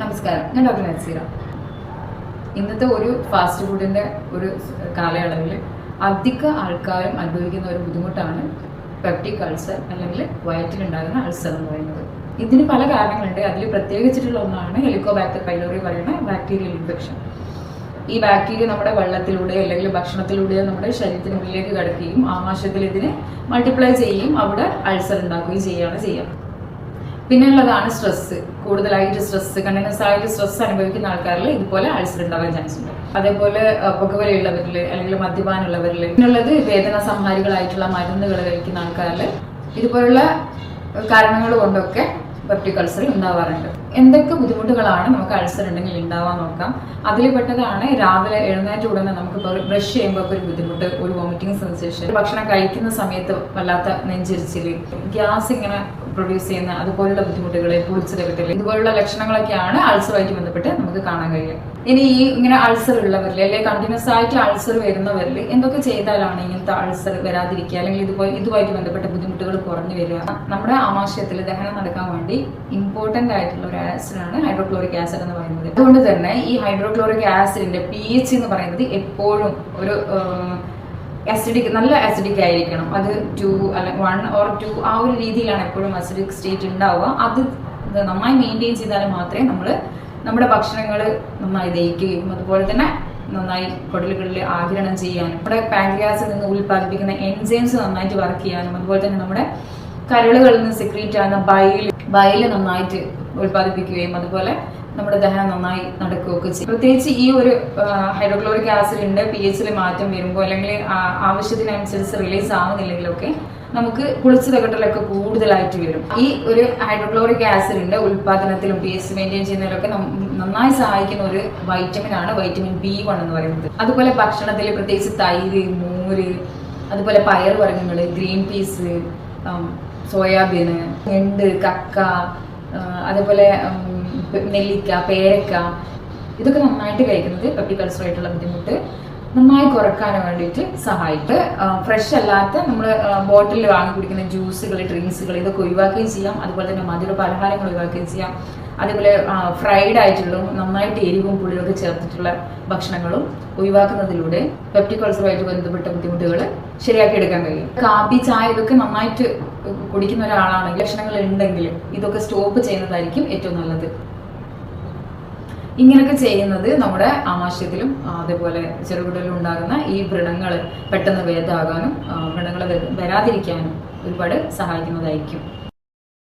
നമസ്കാരം. ഞാൻ ഡോക്ടർ നസീറ. ഇന്നത്തെ ഒരു ഫാസ്റ്റ് ഫുഡിന്റെ ഒരു കാലയളവിൽ അധിക ആൾക്കാരും അനുഭവിക്കുന്ന ഒരു ബുദ്ധിമുട്ടാണ് പെപ്റ്റിക് അൾസർ അല്ലെങ്കിൽ വയറ്റിലുണ്ടാകുന്ന അൾസർ എന്ന് പറയുന്നത്. ഇതിന് പല കാരണങ്ങളുണ്ട്. അതിൽ പ്രത്യേകിച്ചിട്ടുള്ള ഒന്നാണ് ഹെലിക്കോബാക്ടർ പൈലോറി പറയുന്ന ബാക്ടീരിയൽ ഇൻഫെക്ഷൻ. ഈ ബാക്ടീരിയ നമ്മുടെ വെള്ളത്തിലൂടെ അല്ലെങ്കിൽ ഭക്ഷണത്തിലൂടെ നമ്മുടെ ശരീരത്തിനുള്ളിലേക്ക് കടക്കുകയും ആമാശയത്തിൽ ഇതിനെ മൾട്ടിപ്ലൈ ചെയ്യുകയും അവിടെ അൾസർ ഉണ്ടാക്കുകയും ചെയ്യുകയാണ് ചെയ്യുക പിന്നെ ഉള്ളതാണ് സ്ട്രെസ് കൂടുതലായിട്ട് സ്ട്രെസ് കണ്ടിന്യൂസ് ആയിട്ട് സ്ട്രെസ് അനുഭവിക്കുന്ന ആൾക്കാരിൽ ഇതുപോലെ അൾസർ ഉണ്ടാവാൻ ചാൻസ് ഉണ്ട്. അതേപോലെ പുകവലയുള്ളവരിൽ അല്ലെങ്കിൽ മദ്യപാനുള്ളവരിൽ. പിന്നുള്ളത് വേദന സംഹാരികളായിട്ടുള്ള മരുന്നുകൾ കഴിക്കുന്ന ആൾക്കാരിൽ ഇതുപോലുള്ള കാരണങ്ങൾ കൊണ്ടൊക്കെ പെപ്റ്റിക് അൾസർ ഉണ്ടാവാറുണ്ട്. എന്തൊക്കെ ബുദ്ധിമുട്ടുകളാണ് നമുക്ക് അൾസർ ഉണ്ടെങ്കിൽ ഉണ്ടാവാൻ നോക്കാം. അതിൽ പെട്ടതാണ് രാവിലെ എഴുന്നേറ്റ ഉടനെ നമുക്ക് ബ്രഷ് ചെയ്യുമ്പോൾ ഒരു ബുദ്ധിമുട്ട് ഒരു വോമിറ്റിംഗ് സെൻസേഷൻ ഭക്ഷണം കഴിക്കുന്ന സമയത്ത് വല്ലാത്ത നെഞ്ചിരിച്ചിൽ ഗ്യാസ് ഇങ്ങനെ പ്രൊഡ്യൂസ് ചെയ്യുന്ന അതുപോലുള്ള ബുദ്ധിമുട്ടുകൾ കുളിച്ചത് കിട്ടില്ല ഇതുപോലുള്ള ലക്ഷണങ്ങളൊക്കെയാണ് അൾസറുമായിട്ട് ബന്ധപ്പെട്ട് നമുക്ക് കാണാൻ കഴിയും ഇനി ഈ ഇങ്ങനെ അൾസർ ഉള്ളവരിൽ അല്ലെങ്കിൽ കണ്ടിന്യൂസ് ആയിട്ട് അൾസർ വരുന്നവരിൽ എന്തൊക്കെ ചെയ്താലാണ് ഇങ്ങനത്തെ അൾസർ വരാതിരിക്കുക? അല്ലെങ്കിൽ ഇതുപോലെ ഇതുമായിട്ട് ബന്ധപ്പെട്ട ബുദ്ധിമുട്ടുകൾ കുറഞ്ഞു വരിക? നമ്മുടെ ആമാശയത്തിൽ ദഹനം നടക്കാൻ വേണ്ടി ഇമ്പോർട്ടന്റ് ആയിട്ടുള്ള ഒരു ആസിഡാണ് ഹൈഡ്രോക്ലോറിക് ആസിഡ് എന്ന് പറയുന്നത്. അതുകൊണ്ട് തന്നെ ഈ ഹൈഡ്രോക്ലോറിക് ആസിഡിന്റെ പി എച്ച് എന്ന് പറയുന്നത് എപ്പോഴും ഒരു അസിഡിക് നല്ല അസിഡിക് ആയിരിക്കണം. അത് ടു അല്ല വൺ ഓർ ടു ആ ഒരു രീതിയിലാണ് എപ്പോഴും അസിഡിക് സ്റ്റേറ്റ് ഉണ്ടാവുക. അത് നന്നായി മെയിന്റെയിൻ ചെയ്താൽ മാത്രമേ നമ്മൾ നമ്മുടെ ഭക്ഷണങ്ങൾ നന്നായി ദഹിക്കുകയും അതുപോലെ തന്നെ നന്നായി കുടലുകളിൽ ആഗിരണം ചെയ്യാനും നമ്മുടെ പാൻക്രിയാസിൽ നിന്ന് ഉൽപ്പാദിപ്പിക്കുന്ന എൻസൈംസ് നന്നായിട്ട് വർക്ക് ചെയ്യാനും അതുപോലെ തന്നെ നമ്മുടെ കരളുകളിൽ നിന്ന് സെക്രീറ്റ് ആകുന്ന ബയൽ ബയൽ നന്നായിട്ട് ഉൽപ്പാദിപ്പിക്കുകയും അതുപോലെ നമ്മുടെ ദഹനം നന്നായി നടക്കുകയൊക്കെ ചെയ്യും. പ്രത്യേകിച്ച് ഈ ഒരു ഹൈഡ്രോക്ലോറിക് ആസിഡ് ഉണ്ട് പി എച്ചിൽ മാറ്റം വരുമ്പോൾ അല്ലെങ്കിൽ ആവശ്യത്തിനനുസരിച്ച് റിലീസ് ആവുന്നില്ലെങ്കിലൊക്കെ നമുക്ക് കുളിച്ചു തകട്ടലൊക്കെ കൂടുതലായിട്ട് വരും. ഈ ഒരു ഹൈഡ്രോക്ലോറിക് ആസിഡിന്റെ ഉൽപാദനത്തിലും പി എച്ച് മെയിന്റെയിൻ ചെയ്യുന്നതിലൊക്കെ നന്നായി സഹായിക്കുന്ന ഒരു വൈറ്റമിൻ ആണ് വൈറ്റമിൻ ബി വൺ എന്ന് പറയുന്നത്. അതുപോലെ ഭക്ഷണത്തിൽ പ്രത്യേകിച്ച് തൈര് മോര് അതുപോലെ പയർ വർഗങ്ങൾ ഗ്രീൻ പീസ് സോയാബീന് ഞണ്ട് കക്ക അതേപോലെ നെല്ലിക്ക പേരക്ക. ഇതൊക്കെ നന്നായിട്ട് കഴിക്കുന്നത് പെപ്റ്റിക് അൾസർ ആയിട്ടുള്ള ബുദ്ധിമുട്ട് നന്നായി കുറയ്ക്കാൻ വേണ്ടിയിട്ട് സഹായിട്ട് ഫ്രഷ് അല്ലാത്ത നമ്മൾ ബോട്ടിലിൽ വാങ്ങി കുടിക്കുന്ന ജ്യൂസുകൾ ഡ്രിങ്ക്സുകൾ ഇതൊക്കെ ഒഴിവാക്കുകയും ചെയ്യാം. അതുപോലെ തന്നെ മധുര പലഹാരങ്ങൾ ഒഴിവാക്കുകയും ചെയ്യാം. അതേപോലെ ഫ്രൈഡ് ആയിട്ടുള്ളതും നന്നായിട്ട് എരിവും പുളിയും ഒക്കെ ചേർത്തിട്ടുള്ള ഭക്ഷണങ്ങളും ഒഴിവാക്കുന്നതിലൂടെ പെപ്റ്റിക് അൾസറുമായിട്ട് ബന്ധപ്പെട്ട ബുദ്ധിമുട്ടുകൾ ശരിയാക്കി എടുക്കാൻ കഴിയും. കാപ്പി ചായ ഇതൊക്കെ നന്നായിട്ട് കുടിക്കുന്ന ഒരാളാണെങ്കിൽ ലക്ഷണങ്ങൾ ഉണ്ടെങ്കിൽ ഇതൊക്കെ സ്റ്റോപ്പ് ചെയ്യുന്നതായിരിക്കും ഏറ്റവും നല്ലത്. ഇങ്ങനെയൊക്കെ ചെയ്യുന്നത് നമ്മുടെ ആമാശയത്തിലും അതേപോലെ ചെറുകുടലിലും ഉണ്ടാകുന്ന ഈ വ്രണങ്ങൾ പെട്ടെന്ന് വേദാകാനും വ്രണങ്ങൾ വരാതിരിക്കാനും ഒരുപാട് സഹായിക്കുന്നതായിരിക്കും.